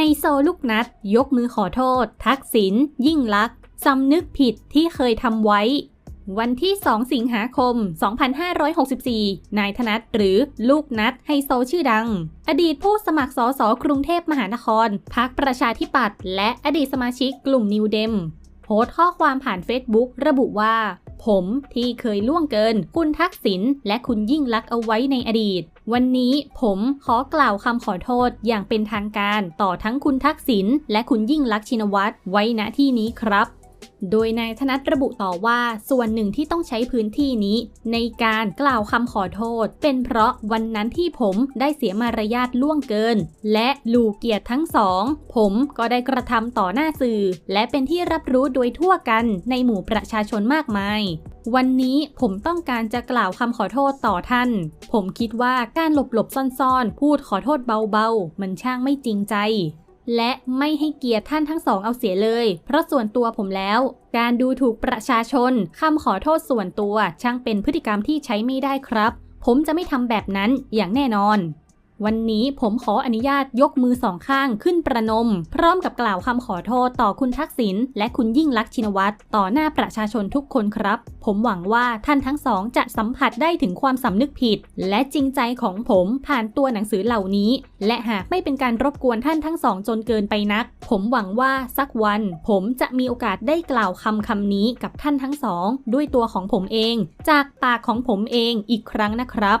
ไฮโซลูกนัด ยกมือขอโทษ ทักษิณยิ่งลักษณ์สำนึกผิดที่เคยทำไว้ วันที่ 2 สิงหาคม 2564 นายธนัทหรือลูกนัดไฮโซชื่อดัง อดีตผู้สมัครสสกรุงเทพมหานครพรรคประชาธิปัตย์และอดีตสมาชิกกลุ่มนิวเดมโพสต์ข้อความผ่าน Facebook ระบุว่า ผมที่เคยล่วงเกิน คุณทักษิณและคุณยิ่งลักษณ์เอาไว้ในอดีต วันนี้ผมขอกล่าวคำขอโทษอย่างเป็นทางการ ต่อทั้งคุณทักษิณและคุณยิ่งลักษณ์ชินวัตรไว้ณที่นี้ครับ โดยนายธนัทระบุต่อว่าส่วนหนึ่งที่ต้องใช้พื้นที่นี้ ในการกล่าวคำขอโทษ เป็นเพราะวันนั้นที่ผมได้เสียมารยาทล่วงเกิน และลูเกียรติทั้งสอง ผมก็ได้กระทำต่อหน้าสื่อ และเป็นที่รับรู้โดยทั่วกันในหมู่ประชาชนมากมาย วันนี้ผมต้องการจะกล่าวคำขอโทษต่อท่าน ผมคิดว่าการหลบหลบซ่อนๆ พูดขอโทษเบาๆ มันช่างไม่จริงใจ และไม่ให้เกียรติท่านทั้งสองเอาเสียเลย เพราะส่วนตัวผมแล้ว การดูถูกประชาชนคำขอโทษส่วนตัวช่างเป็นพฤติกรรมที่ใช้ไม่ได้ครับ ผมจะไม่ทำแบบนั้นอย่างแน่นอน วันนี้ผมขออนุญาตยกมือสองข้างขึ้นประนม พร้อมกับกล่าวคำขอโทษต่อคุณทักษิณและคุณยิ่งลักษณ์ชินวัตรต่อหน้าประชาชนทุกคนครับ ผมหวังว่าท่านทั้งสองจะสัมผัสได้ถึงความสำนึกผิด และจริงใจของผมผ่านตัวหนังสือเหล่านี้ และหากไม่เป็นการรบกวนท่านทั้งสองจนเกินไปนัก ผมหวังว่าสักวัน ผมจะมีโอกาสได้กล่าวคำคำนี้กับท่านทั้งสอง ด้วยตัวของผมเอง จากปากของผมเองอีกครั้งนะครับ